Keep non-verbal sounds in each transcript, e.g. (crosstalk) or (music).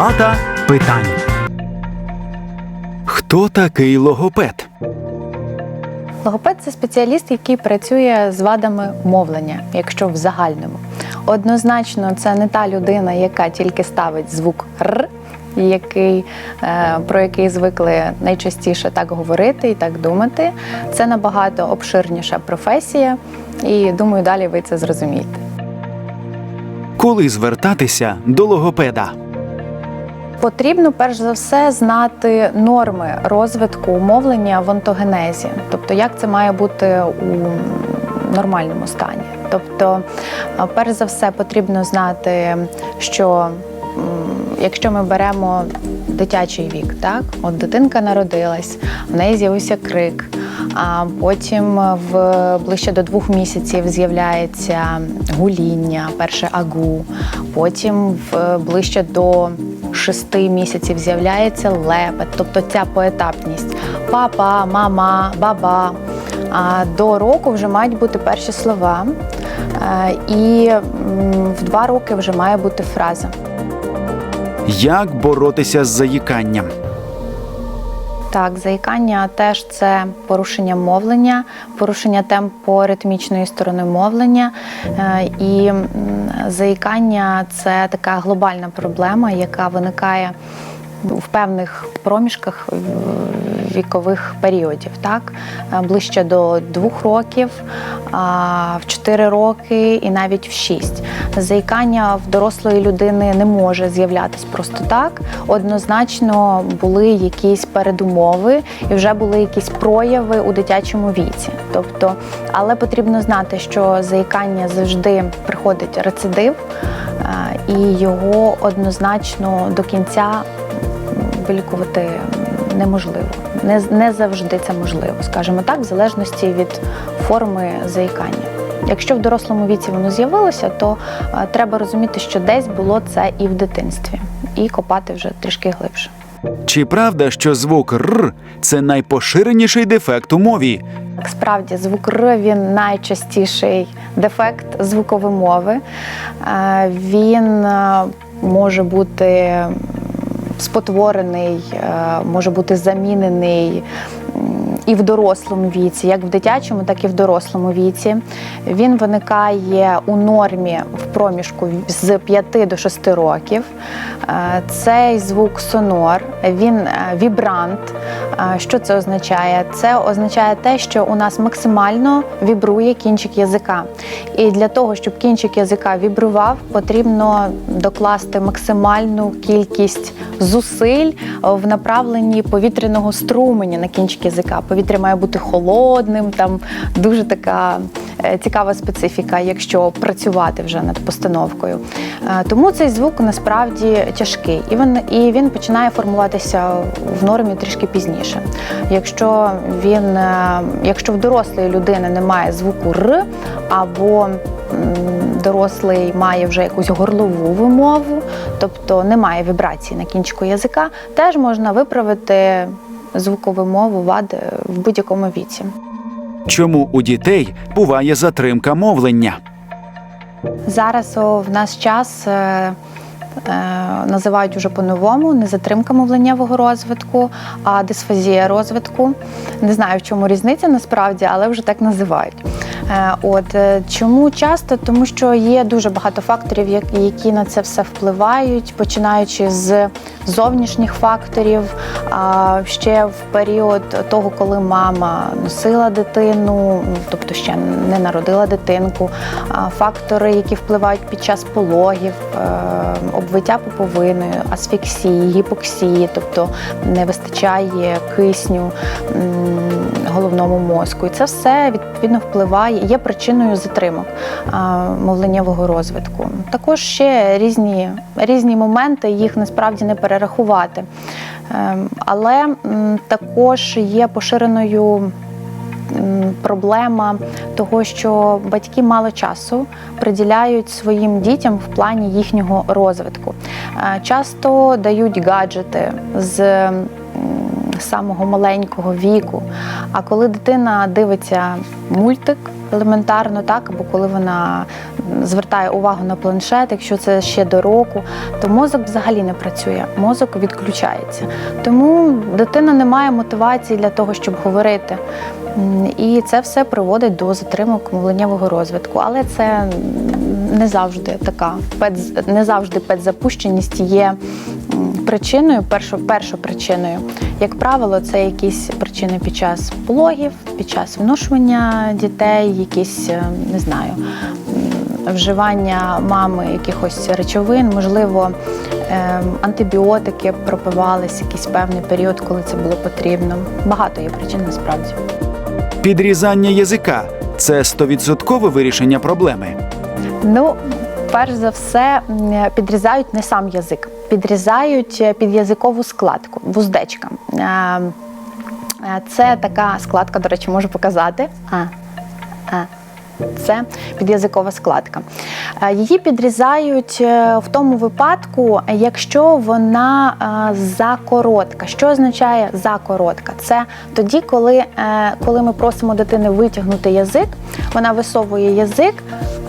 Палата питань. Хто такий логопед? Логопед це спеціаліст, який працює з вадами мовлення, якщо в загальному. Однозначно, це не та людина, яка тільки ставить звук р, який, е, про який звикли найчастіше так говорити і так думати. Це набагато обширніша професія, і думаю, далі ви це зрозумієте. Коли звертатися до логопеда? Потрібно перш за все знати норми розвитку мовлення в онтогенезі, тобто як це має бути у нормальному стані. Тобто, перш за все, потрібно знати, що якщо ми беремо дитячий вік, так от дитинка народилась, в неї з'явився крик. А потім в ближче до двох місяців з'являється гуління, перше агу. Потім в ближче до шести місяців з'являється лепет, тобто ця поетапність папа, мама, баба. А до року вже мають бути перші слова, Е, і в два роки вже має бути фраза. Як боротися з заїканням? Так, заїкання теж це порушення мовлення, порушення темпоритмічної сторони мовлення. Е, І заїкання це така глобальна проблема, яка виникає в певних проміжках е, вікових періодів, так Е, ближче до двох років, в 4 роки і навіть в 6. Заїкання в дорослої людини не може з'являтися просто так. Однозначно були якісь передумови і вже були якісь прояви у дитячому віці. Тобто, але потрібно знати, що заїкання завжди приходить рецидив, е, і його однозначно до кінця вилікувати неможливо. Не, не завжди це можливо, скажімо так, в залежності від форми заїкання. Якщо в дорослому віці воно з'явилося, то е, треба розуміти, що десь було це і в дитинстві, і копати вже трішки глибше. Чи правда, що звук р це найпоширеніший дефект у мові? Так, Справді, звук Р він найчастіший дефект звуковимови. Е, Він е, може бути спотворений, е, може бути замінений і в дорослому віці, як в дитячому, так і в дорослому віці. Він виникає у нормі в проміжку з 5 до 6 років. Е, Цей звук сонор, він е, вібрант. Е, Що це означає? Це означає те, що у нас максимально вібрує кінчик язика. І для того, щоб кінчик язика вібрував, потрібно докласти максимальну кількість зусиль в направленні повітряного струменя на кінчик язика. Повітря має бути холодним, там дуже така е, цікава специфіка, якщо працювати вже над постановкою. Е, Тому цей звук насправді тяжкий, і він, і він починає формуватися в нормі трішки пізніше. Якщо він, е, якщо в дорослої людини немає звуку Р або дорослий має вже якусь горлову вимову, тобто немає вібрації на кінчику язика, теж можна виправити звукову мову вад е, в будь-якому віці. Чому у дітей буває затримка мовлення? Зараз о, в наш час е, е, називають уже по-новому не затримка мовленнєвого розвитку, а дисфазія розвитку. Не знаю, в чому різниця насправді, але вже так називають. Е, От е, чому часто? Тому що є дуже багато факторів, які на це все впливають, починаючи з зовнішніх факторів, а ще в період того, коли мама носила дитину, ну, тобто ще не народила дитинку, фактори, які впливають під час пологів, е, обвиття пуповиною, асфіксії, гіпоксії, тобто не вистачає кисню головному мозку. І це все відповідно впливає, є причиною затримок мовленнєвого розвитку. Також ще різні, різні моменти, їх насправді не перерахувати. Ем, Але також є поширеною проблема того, що батьки мало часу приділяють своїм дітям в плані їхнього розвитку. Е, Часто дають гаджети з самого маленького віку. А коли дитина дивиться мультик елементарно, так, або коли вона звертає увагу на планшет, якщо це ще до року, то мозок взагалі не працює, мозок відключається. Тому дитина не має мотивації для того, щоб говорити. І це все приводить до затримок мовленнєвого розвитку. Але це не завжди така не завжди педзапущеність є причиною, першо, першопричиною. Як правило, це якісь причини під час пологів, під час вношування дітей, якісь е, не знаю. Вживання мами якихось речовин, можливо, ем, антибіотики пропивались якийсь певний період, коли це було потрібно. Багато є причин насправді. Підрізання язика це стовідсоткове вирішення проблеми. Ну, перш за все, підрізають не сам язик, підрізають е, підязикову складку, вуздечка. Е, е, Це така складка, до речі, можу показати. Це підязикова складка. Її підрізають в тому випадку, якщо вона закоротка. Що означає закоротка? Це тоді, коли, коли ми просимо дитини витягнути язик, вона висовує язик,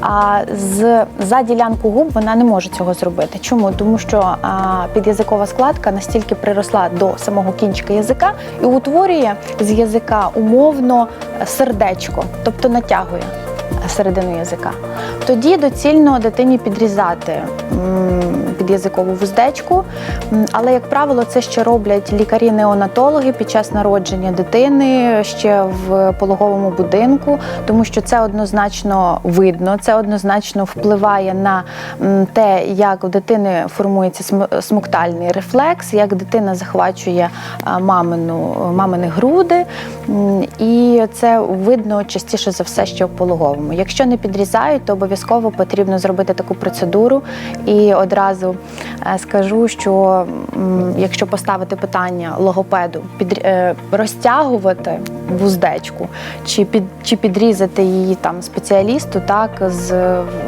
а з за ділянку губ вона не може цього зробити. Чому? Тому що а, підязикова складка настільки приросла до самого кінчика язика і утворює з язика умовно сердечко, тобто натягує середину язика. Тоді доцільно дитині підрізати підязикову вуздечку, але, як правило, це ще роблять лікарі-неонатологи під час народження дитини ще в пологовому будинку, тому що це однозначно видно, це однозначно впливає на те, як у дитини формується см- смоктальний рефлекс, як дитина захвачує мамину, мамини груди. І це видно частіше за все ще в пологовому. Якщо не підрізають, то обов'язково потрібно зробити таку процедуру. І одразу е, скажу, що якщо поставити питання логопеду, під, е, розтягувати вуздечку чи під чи підрізати її там спеціалісту, так з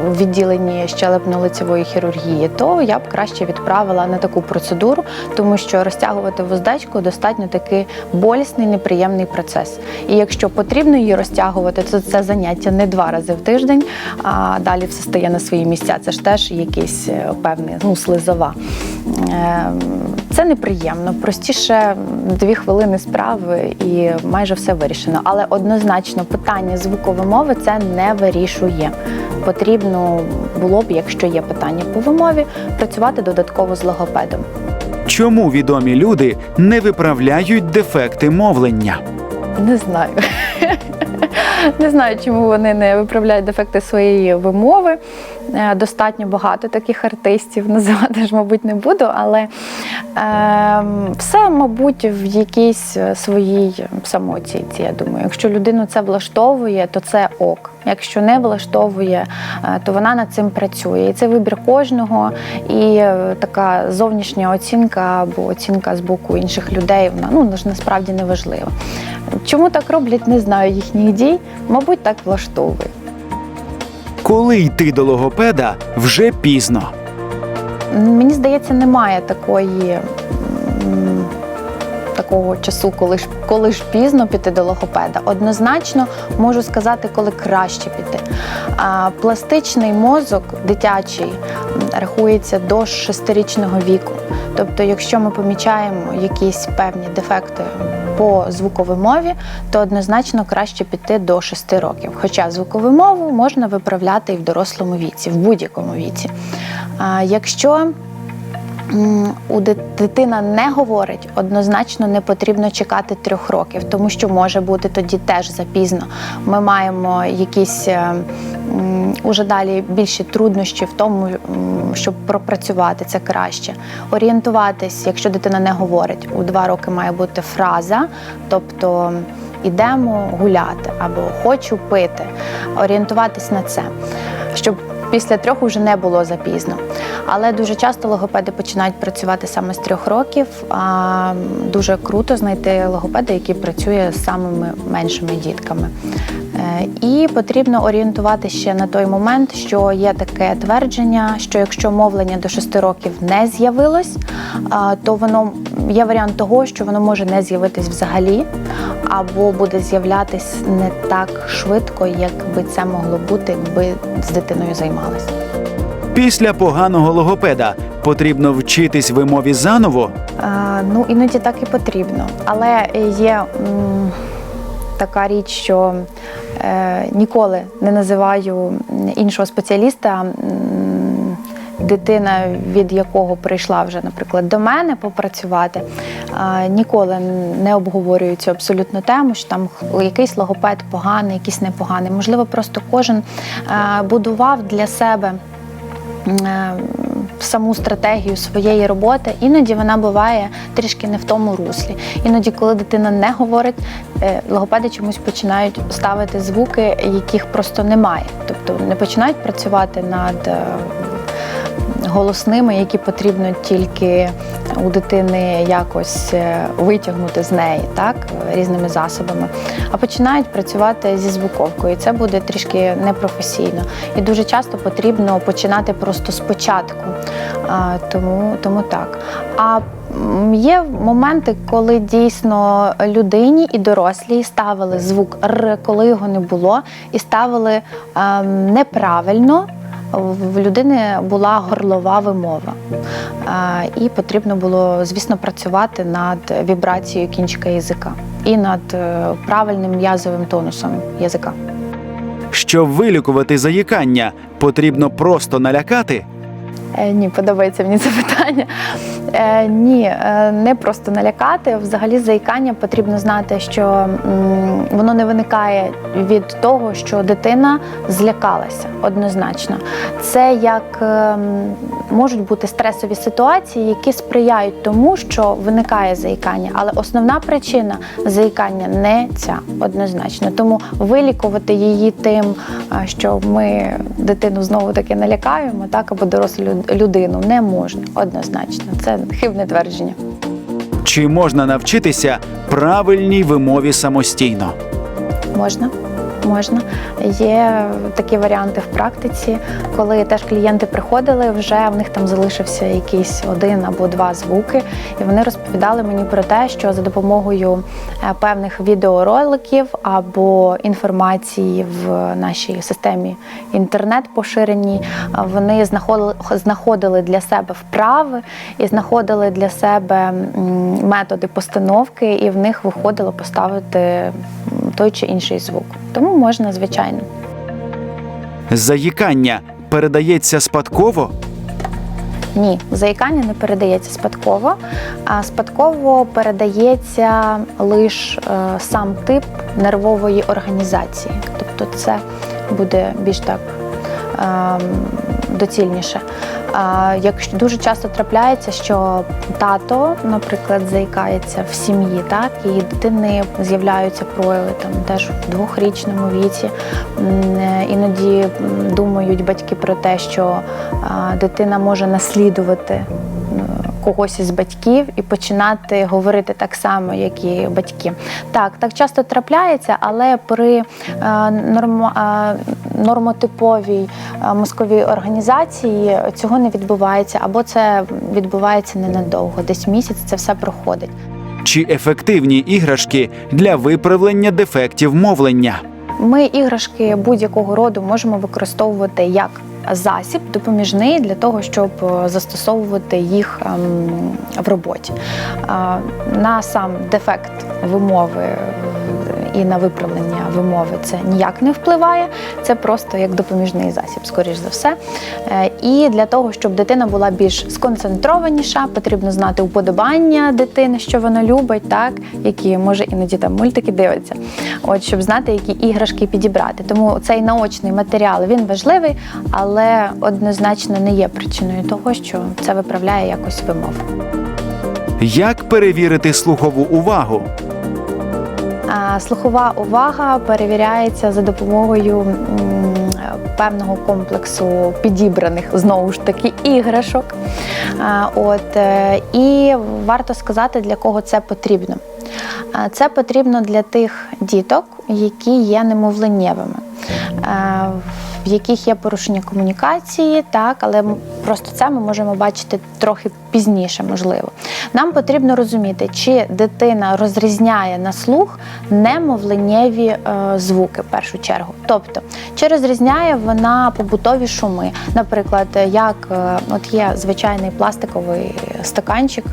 в відділенні щелепно-лицевої хірургії, то я б краще відправила на таку процедуру, тому що розтягувати вуздечку достатньо таки болісний, неприємний процес. І якщо потрібно її розтягувати, то це заняття не два рази в тиждень, а далі все стає на свої місця. Це ж теж якийсь е, певний ну, слизова. Е, Це неприємно. Простіше дві хвилини справи і майже все вирішено. Але однозначно питання звукової мови це не вирішує. Потрібно було б, якщо є питання по вимові, працювати додатково з логопедом. Чому відомі люди не виправляють дефекти мовлення? Не знаю. (laughs) Не знаю, чому вони не виправляють дефекти своєї вимови. Е, Достатньо багато таких артистів (laughs) називати ж, мабуть, не буду, але е, все, мабуть, в якійсь е, своїй самооцінці, я думаю. Якщо людину це влаштовує, то це ок. Якщо не влаштовує, е, то вона над цим працює. І це вибір кожного, і така зовнішня оцінка або оцінка з боку інших людей, вона ну насправді не важлива. Чому так роблять, не знаю їхніх дій. Мабуть, так влаштовує. Коли йти до логопеда вже пізно. Мені здається, немає такої. Такого часу, коли ж коли ж пізно піти до логопеда, однозначно можу сказати, коли краще піти. А, пластичний мозок дитячий рахується до шестирічного віку. Тобто, якщо ми помічаємо якісь певні дефекти по звуковій мові, то однозначно краще піти до 6 років. Хоча звукову мову можна виправляти і в дорослому віці, в будь-якому віці. Якщо у дит- дитина не говорить, однозначно не потрібно чекати трьох років, тому що може бути тоді теж запізно. Ми маємо якісь е, уже далі більші труднощі в тому, щоб пропрацювати це краще. Орієнтуватись, якщо дитина не говорить, у два роки має бути фраза, тобто ідемо гуляти або хочу пити, орієнтуватись на це, щоб після трьох вже не було запізно. Але дуже часто логопеди починають працювати саме з трьох років. А дуже круто знайти логопеда, який працює з самими меншими дітками. Е, І потрібно орієнтувати ще на той момент, що є таке твердження, що якщо мовлення до 6 років не з'явилось, то воно є варіант того, що воно може не з'явитись взагалі, або буде з'являтись не так швидко, як би це могло бути, якби з дитиною займалися. Після поганого логопеда потрібно вчитись вимові заново. А, ну, іноді так і потрібно. Але є м, така річ, що е, ніколи не називаю іншого спеціаліста. м, Дитина, від якого прийшла вже, наприклад, до мене попрацювати, ніколи не обговорюю цю абсолютно тему, що там якийсь логопед поганий, якийсь непоганий. Можливо, просто кожен будував для себе е, саму стратегію своєї роботи, іноді вона буває трішки не в тому руслі. Іноді, коли дитина не говорить, е, логопеди чомусь починають ставити звуки, яких просто немає. Тобто не починають працювати над е, голосними, які потрібно тільки у дитини якось е, витягнути з неї, так різними засобами, а починають працювати зі звуковкою. І це буде трішки непрофесійно. І дуже часто потрібно починати просто спочатку. Тому, тому так. А є моменти, коли дійсно людині і дорослій ставили звук Р, коли його не було, і ставили ем, неправильно. В людини була горлова вимова, і потрібно було, звісно, працювати над вібрацією кінчика язика і над е, правильним м'язовим тонусом язика. Щоб вилікувати заїкання, потрібно просто налякати. Е, Ні, подобається мені це питання. Е, ні, е, не просто налякати. Взагалі, заїкання потрібно знати, що воно не виникає від того, що дитина злякалася однозначно. Це як ем, можуть бути стресові ситуації, які сприяють тому, що виникає заїкання. Але основна причина заїкання не ця однозначно. Тому вилікувати її тим, що ми дитину знову таки налякаємо, так або дорослу людину не можна однозначно. Це хибне твердження. Чи можна навчитися правильній вимові самостійно? Можна. Можна. Є такі варіанти в практиці, коли теж клієнти приходили, вже в них там залишився якийсь один або два звуки, і вони розповідали мені про те, що за допомогою е, певних відеороликів або інформації в нашій системі інтернет поширеній, вони знаходили, для себе вправи і знаходили для себе методи постановки, і в них виходило поставити той чи інший звук. Тому можна, звичайно. Заїкання передається спадково? Ні, заїкання не передається спадково, а спадково передається лише сам тип нервової організації. Тобто це буде більш так ем, доцільніше. Якщо дуже часто трапляється, що тато, наприклад, заїкається в сім'ї, так і дитини з'являються прояви там теж в двохрічному віці. Е, Іноді думають батьки про те, що дитина може наслідувати когось із батьків і починати говорити так само, як і батьки. Так, так часто трапляється, але при е, е, нормотиповій е, мозковій організації цього не відбувається, або це відбувається ненадовго, десь місяць це все проходить. Чи ефективні іграшки для виправлення дефектів мовлення? Ми іграшки будь-якого роду можемо використовувати як засіб допоміжний для того, щоб е, застосовувати їх ем, в роботі. На сам дефект вимови і на виправлення вимови це ніяк не впливає. Це просто як допоміжний засіб, скоріш за все. Е, І для того, щоб дитина була більш сконцентрованіша, потрібно знати уподобання дитини, що вона любить, так які може іноді там мультики дивиться. От щоб знати, які іграшки підібрати. Тому цей наочний матеріал він важливий, але однозначно не є причиною того, що це виправляє якось вимову. Як перевірити слухову увагу? Слухова увага перевіряється за допомогою певного комплексу підібраних знову ж таки іграшок. От е, і варто сказати, для кого це потрібно. Це потрібно для тих діток, які є немовленнєвими. Е, в яких є порушення комунікації, так, але просто це ми можемо бачити трохи пізніше, можливо. Нам потрібно розуміти, чи дитина розрізняє на слух немовленнєві е, звуки в першу чергу. Тобто, чи розрізняє вона побутові шуми, наприклад, як е, от є звичайний пластиковий стаканчик,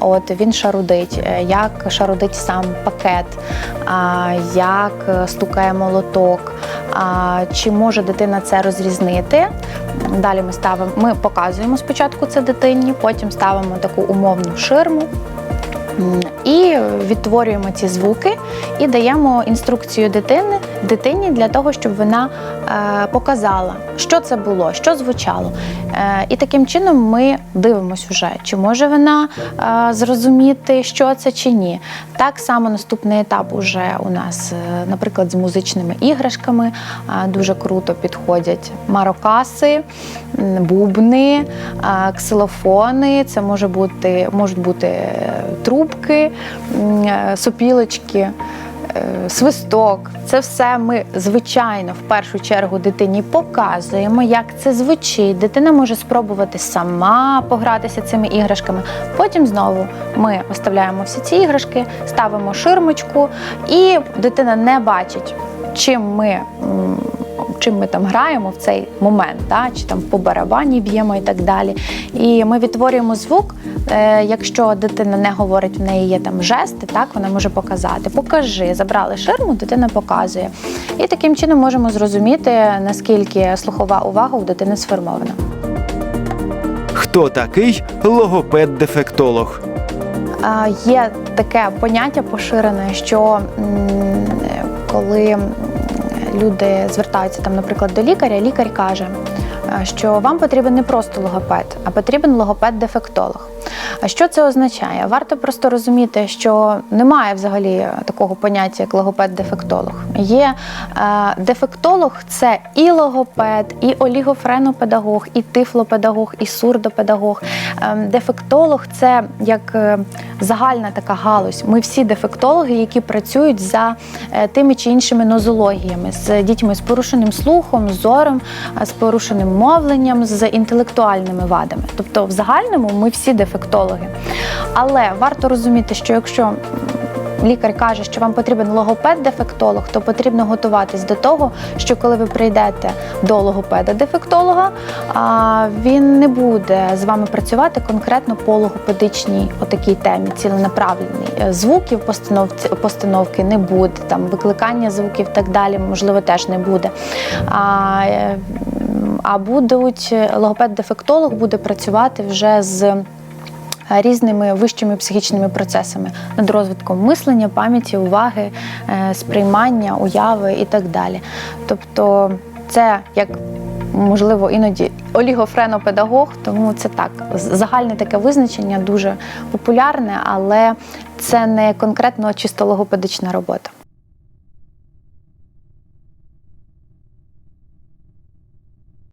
от він шарудить, е, як шарудить сам пакет, а, як е, стукає молоток, чи може дитина це розрізнити. Далі ми ставимо, ми показуємо спочатку це дитині, потім ставимо таку умовну ширму. І відтворюємо ці звуки і даємо інструкцію дитини, дитині для того, щоб вона е, показала, що це було, що звучало. Е, і таким чином ми дивимося вже, чи може вона е, зрозуміти, що це чи ні. Так само наступний етап уже у нас, наприклад, з музичними іграшками дуже круто підходять марокаси, бубни, ксилофони. Це може бути, можуть бути трубки, сопілочки. Е, Свисток, це все ми звичайно в першу чергу дитині показуємо, як це звучить. Дитина може спробувати сама погратися цими іграшками. Потім знову ми оставляємо всі ці іграшки, ставимо ширмочку, і дитина не бачить, чим ми. Чим ми там граємо в цей момент, та, чи там по барабані б'ємо і так далі. І ми відтворюємо звук. Е, якщо дитина не говорить, в неї є там жести, так вона може показати. Покажи, забрали ширму, дитина показує. І таким чином можемо зрозуміти, наскільки слухова увага у дитини сформована. Хто такий логопед-дефектолог? Є таке поняття поширене, що коли люди звертаються там, наприклад, до лікаря, лікар каже, е, що вам потрібен не просто логопед, а потрібен логопед-дефектолог. А що це означає? Варто просто розуміти, що немає взагалі такого поняття, як логопед-дефектолог. Є е, дефектолог це і логопед, і олігофренопедагог, і тифлопедагог, і сурдопедагог. Е, дефектолог це як е, загальна така галузь. Ми всі дефектологи, які працюють за е, тими чи іншими нозологіями з дітьми з порушеним слухом, зором, е, з порушеним мовленням, з інтелектуальними вадами. Тобто, в загальному ми всі дефектологи. Але варто розуміти, що якщо лікар каже, що вам потрібен логопед-дефектолог, то потрібно готуватись до того, що коли ви прийдете до логопеда-дефектолога, він не буде з вами працювати конкретно по логопедичній отакій темі, ціленаправленій. Е, Звуків постановки не буде, там викликання звуків так далі, можливо, теж не буде. А, е, а будуть логопед-дефектолог буде працювати вже з різними вищими психічними процесами над розвитком мислення, пам'яті, уваги, е, сприймання, уяви і так далі. Тобто, це як можливо іноді олігофренопедагог, тому це так загальне таке визначення дуже популярне, але це не конкретно чисто логопедична робота.